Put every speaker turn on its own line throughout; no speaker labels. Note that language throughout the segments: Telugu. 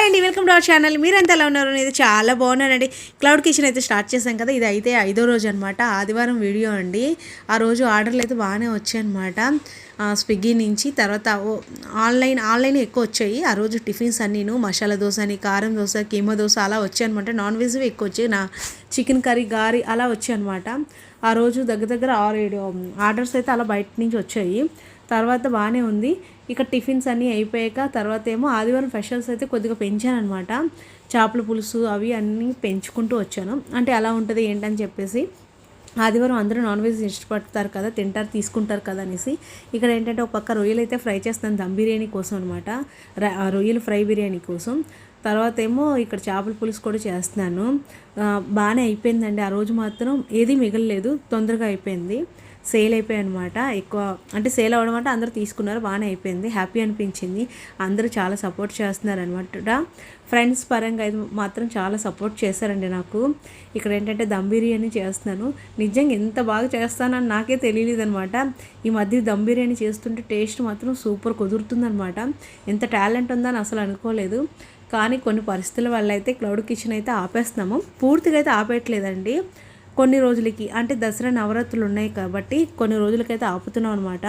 హాయ్ అండి వెల్కమ్ టు అవర్ ఛానల్ మీరంతా ఎలా ఉన్నారు? అనేది చాలా బాగున్నానండి. క్లౌడ్ కిచెన్ అయితే స్టార్ట్ చేశాం కదా ఇది అయితే ఐదో రోజు అనమాట ఆదివారం వీడియో అండి. ఆ రోజు ఆర్డర్లు అయితే బాగానే వచ్చాయన్నమాట స్విగ్గీ నుంచి తర్వాత ఓ- ఆన్లైన్ ఆన్లైన్ ఎక్కువ వచ్చాయి. ఆ రోజు టిఫిన్స్ అన్నీను మసాలా దోశ అని కారం దోశ కీమా దోశ అలా వచ్చాయన్నమాట నాన్ వెజ్ ఎక్కువ వచ్చాయి. నా చికెన్ కర్రీ గారి అలా వచ్చాయన్నమాట ఆ రోజు దగ్గర దగ్గర ఆరు ఏడు ఆర్డర్స్ అయితే అలా బయట నుంచి వచ్చాయి. తర్వాత బాగానే ఉంది. ఇక టిఫిన్స్ అన్నీ అయిపోయాక తర్వాత ఏమో ఆదివారం స్పెషల్స్ అయితే కొద్దిగా పెంచాను అనమాట చేపల పులుసు అవి అన్నీ పెంచుకుంటూ వచ్చాను. అంటే అలా ఉంటుంది ఏంటని చెప్పేసి. ఆదివారం అందరూ నాన్ వెజ్ ఇష్టపడతారు కదా తింటారు తీసుకుంటారు కదా అనేసి. ఇక్కడ ఏంటంటే ఒక పక్క రొయ్యలు అయితే ఫ్రై చేస్తాను దమ్ బిర్యానీ కోసం అనమాట రొయ్యలు ఫ్రై బిర్యానీ కోసం. తర్వాత ఏమో ఇక్కడ చేపల పులుసు కూడా చేస్తున్నాను. బాగానే అయిపోయిందండి. ఆ రోజు మాత్రం ఏది మిగలలేదు. తొందరగా అయిపోయింది. సేల్ అయిపోయాయి అనమాట ఎక్కువ అంటే సేల్ అవ్వడం అంటే అందరూ తీసుకున్నారు బాగానే అయిపోయింది. హ్యాపీ అనిపించింది. అందరూ చాలా సపోర్ట్ చేస్తున్నారు అనమాట ఫ్రెండ్స్ పరంగా అయితే మాత్రం చాలా సపోర్ట్ చేశారండి నాకు. ఇక్కడ ఏంటంటే దమ్ బిర్యానీ చేస్తున్నాను. నిజంగా ఎంత బాగా చేస్తానని నాకే తెలియలేదు అనమాట ఈ మధ్య దమ్ బిర్యానీ చేస్తుంటే టేస్ట్ మాత్రం సూపర్ కుదురుతుందనమాట ఎంత టాలెంట్ ఉందని అసలు అనుకోలేదు. కానీ కొన్ని పరిస్థితుల వల్ల అయితే క్లౌడ్ కిచెన్ అయితే ఆపేస్తున్నాము. పూర్తిగా అయితే ఆపేయట్లేదండి. కొన్ని రోజులకి అంటే దసరా నవరాత్రులు ఉన్నాయి కాబట్టి కొన్ని రోజులకైతే ఆపుతున్నాం అనమాట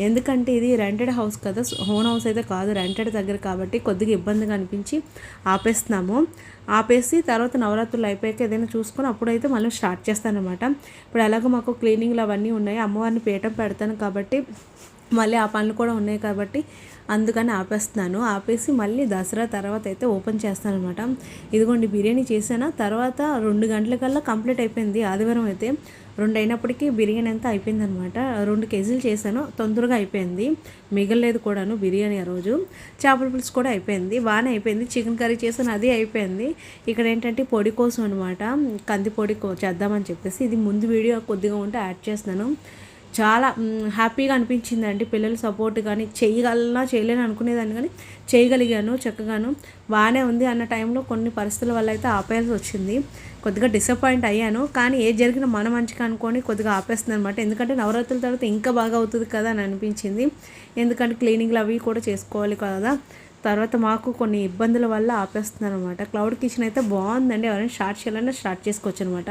ఎందుకంటే ఇది రెంటెడ్ హౌస్ కదా హోమ్ హౌస్ అయితే కాదు రెంటెడ్ దగ్గర కాబట్టి కొద్దిగా ఇబ్బందిగా అనిపించి ఆపేస్తున్నాము. ఆపేసి తర్వాత నవరాత్రులు అయిపోయాక ఏదైనా చూసుకొని అప్పుడైతే మళ్ళీ స్టార్ట్ చేస్తానమాట ఇప్పుడు ఎలాగో మాకు క్లీనింగ్లు అవన్నీ ఉన్నాయి అమ్మవారిని పీఠం పెడతాను కాబట్టి మళ్ళీ ఆ పనులు కూడా ఉన్నాయి కాబట్టి అందుకని ఆపేస్తున్నాను. ఆపేసి మళ్ళీ దసరా తర్వాత అయితే ఓపెన్ చేస్తాను అనమాట ఇదిగోండి బిర్యానీ చేశాను? తర్వాత రెండు గంటలకల్లా కంప్లీట్ అయిపోయింది. ఆదివారం అయితే రెండు అయినప్పటికీ బిర్యానీ అంతా అయిపోయింది అనమాట రెండు కేజీలు చేశాను. తొందరగా అయిపోయింది. మిగలలేదు కూడాను బిర్యానీ ఆ రోజు. చేపల పులుసు కూడా అయిపోయింది. బాగానే అయిపోయింది. చికెన్ కర్రీ చేశాను. అది అయిపోయింది. ఇక్కడ ఏంటంటే పొడి కోసం అనమాట కంది పొడి చేద్దామని చెప్పేసి ఇది ముందు వీడియో కొద్దిగా ఉంటే యాడ్ చేస్తున్నాను. చాలా హ్యాపీగా అనిపించిందండి. పిల్లలు సపోర్ట్ కానీ చేయగలనా చేయలేను అనుకునేదాన్ని కానీ చేయగలిగాను చక్కగాను బాగానే ఉంది అన్న టైంలో కొన్ని పరిస్థితుల వల్ల అయితే ఆపేయాల్సి వచ్చింది. కొద్దిగా డిసప్పాయింట్ అయ్యాను. కానీ ఏది జరిగినా మన మంచిగా అనుకొని కొద్దిగా ఆపేస్తుంది అనమాట ఎందుకంటే నవరాత్రుల తర్వాత ఇంకా బాగా అవుతుంది కదా అని అనిపించింది. ఎందుకంటే క్లీనింగ్లు అవి కూడా చేసుకోవాలి కదా. తర్వాత మాకు కొన్ని ఇబ్బందుల వల్ల ఆపేస్తున్నాను అనమాట క్లౌడ్ కిచెన్ అయితే బాగుందండి. ఎవరైనా స్టార్ట్ చేయాలన్నా స్టార్ట్ చేసుకోవచ్చు అనమాట